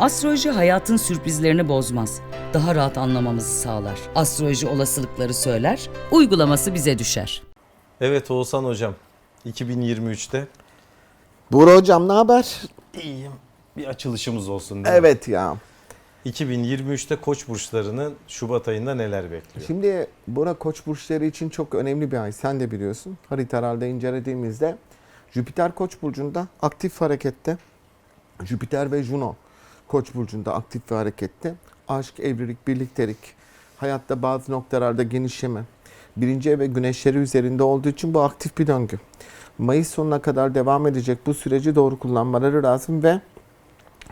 Astroloji hayatın sürprizlerini bozmaz. Daha rahat anlamamızı sağlar. Astroloji olasılıkları söyler, uygulaması bize düşer. Evet Oğuzhan Hocam, 2023'te Buğra hocam ne haber? iyiyim. Bir açılışımız olsun değil mi? Evet ya. 2023'te Koç burçlarının Şubat ayında neler bekliyor? Şimdi Buğra koç burçları için çok önemli bir ay. Sen de biliyorsun. Haritalarda incelediğimizde Jüpiter koç burcunda aktif harekette. Jüpiter ve Juno koç burcunda aktif ve harekette. Aşk, evlilik, birliktelik, hayatta bazı noktalarda genişleme. Birinci ev ve güneşleri üzerinde olduğu için bu aktif bir döngü. Mayıs sonuna kadar devam edecek bu süreci doğru kullanmaları lazım ve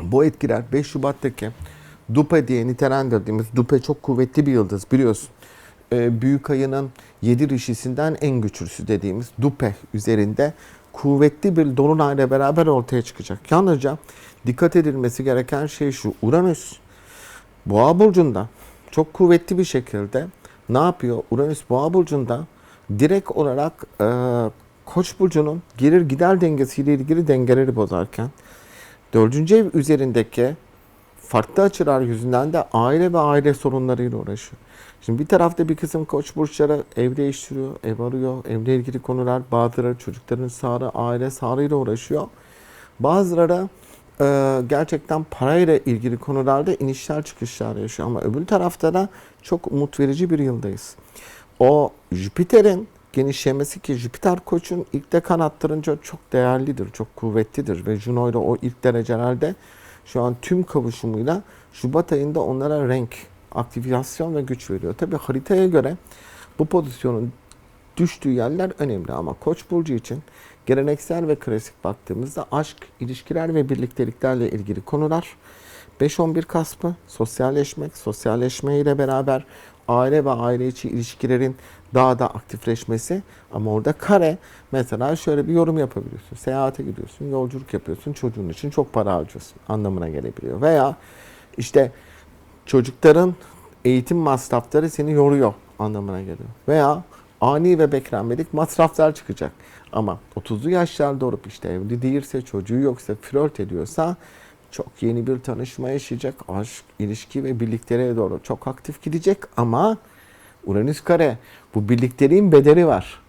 bu etkiler 5 Şubat'taki Dupe diye nitelendirdiğimiz Dupe çok kuvvetli bir yıldız biliyorsun. Ee, büyük ayının 7 rişisinden en güçlüsü dediğimiz Dupe üzerinde kuvvetli bir dolunayla beraber ortaya çıkacak. Yalnızca dikkat edilmesi gereken şey şu. Uranüs Boğa burcunda çok kuvvetli bir şekilde ne yapıyor? Uranüs Boğa burcunda direkt olarak e, Koç burcunun gelir gider dengesiyle ilgili dengeleri bozarken dördüncü ev üzerindeki farklı açılar yüzünden de aile ve aile sorunlarıyla uğraşıyor. Şimdi bir tarafta bir kısım koç burçları ev değiştiriyor, ev arıyor, evle ilgili konular, bazıları çocukların sağlığı, aile sağlığıyla uğraşıyor. Bazıları e, gerçekten parayla ilgili konularda inişler çıkışlar yaşıyor. Ama öbür tarafta da çok umut verici bir yıldayız. O Jüpiter'in genişlemesi ki Jüpiter koçun ilk de kanattırınca çok değerlidir, çok kuvvetlidir ve Juno ile o ilk derecelerde şu an tüm kavuşumuyla Şubat ayında onlara renk, aktivasyon ve güç veriyor. Tabi haritaya göre bu pozisyonun düştüğü yerler önemli ama Koç burcu için geleneksel ve klasik baktığımızda aşk, ilişkiler ve birlikteliklerle ilgili konular 5-11 Kasm'ı sosyalleşmek, sosyalleşme ile beraber aile ve aile içi ilişkilerin daha da aktifleşmesi ama orada kare mesela şöyle bir yorum yapabiliyorsun. Seyahate gidiyorsun, yolculuk yapıyorsun, çocuğun için çok para harcıyorsun anlamına gelebiliyor. Veya işte çocukların eğitim masrafları seni yoruyor anlamına geliyor. Veya ani ve beklenmedik masraflar çıkacak. Ama 30'lu yaşlarda olup işte evli değilse, çocuğu yoksa, flört ediyorsa çok yeni bir tanışma yaşayacak. Aşk, ilişki ve birlikteliğe doğru çok aktif gidecek ama Uranüs kare bu birlikteliğin bedeli var.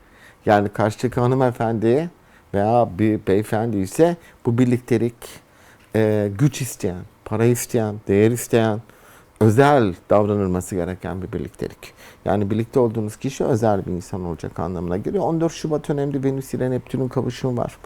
Yani karşıdaki hanımefendiye veya bir beyefendi ise bu birliktelik e, güç isteyen, para isteyen, değer isteyen, özel davranılması gereken bir birliktelik. Yani birlikte olduğunuz kişi özel bir insan olacak anlamına geliyor. 14 Şubat önemli Venüs ile Neptün'ün kavuşumu var.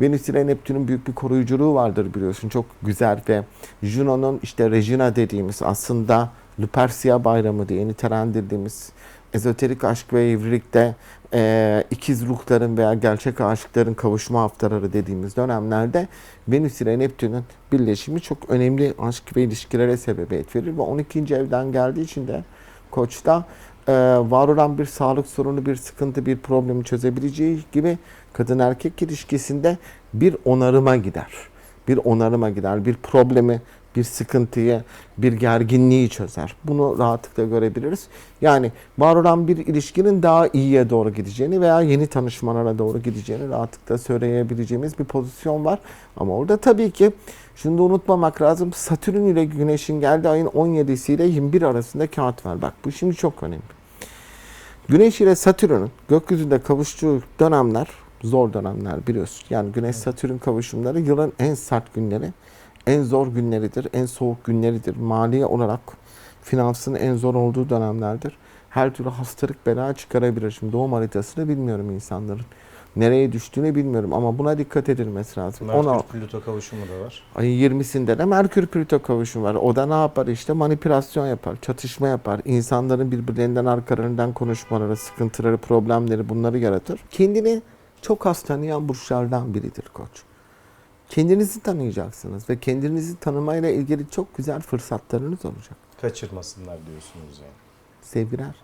Venüs ile Neptün'ün büyük bir koruyuculuğu vardır biliyorsun. Çok güzel ve Juno'nun işte Regina dediğimiz aslında Lupercia bayramı diye nitelendirdiğimiz ezoterik aşk ve evlilikte e, ikiz ruhların veya gerçek aşıkların kavuşma haftaları dediğimiz dönemlerde Venüs ile Neptün'ün birleşimi çok önemli aşk ve ilişkilere sebebiyet verir ve 12. evden geldiği için de Koç'ta e, var olan bir sağlık sorunu, bir sıkıntı, bir problemi çözebileceği gibi kadın erkek ilişkisinde bir onarıma gider. Bir onarıma gider. Bir problemi, bir sıkıntıyı, bir gerginliği çözer. Bunu rahatlıkla görebiliriz. Yani var olan bir ilişkinin daha iyiye doğru gideceğini veya yeni tanışmalara doğru gideceğini rahatlıkla söyleyebileceğimiz bir pozisyon var. Ama orada tabii ki şunu da unutmamak lazım. Satürn ile Güneş'in geldiği ayın 17'si ile 21 arasında kağıt var. Bak bu şimdi çok önemli. Güneş ile Satürn'ün gökyüzünde kavuştuğu dönemler zor dönemler biliyorsun. Yani Güneş Satürn kavuşumları yılın en sert günleri, en zor günleridir, en soğuk günleridir. Maliye olarak finansın en zor olduğu dönemlerdir. Her türlü hastalık bela çıkarabilir. Şimdi doğum haritasını bilmiyorum insanların. Nereye düştüğünü bilmiyorum ama buna dikkat edilmesi lazım. Ona- Merkür Plüto kavuşumu da var. Ayın 20'sinde de Merkür Plüto kavuşumu var. O da ne yapar işte manipülasyon yapar, çatışma yapar. İnsanların birbirlerinden arkalarından konuşmaları, sıkıntıları, problemleri bunları yaratır. Kendini çok az tanıyan burçlardan biridir koç. Kendinizi tanıyacaksınız ve kendinizi tanımayla ilgili çok güzel fırsatlarınız olacak. Kaçırmasınlar diyorsunuz yani. Sevgiler.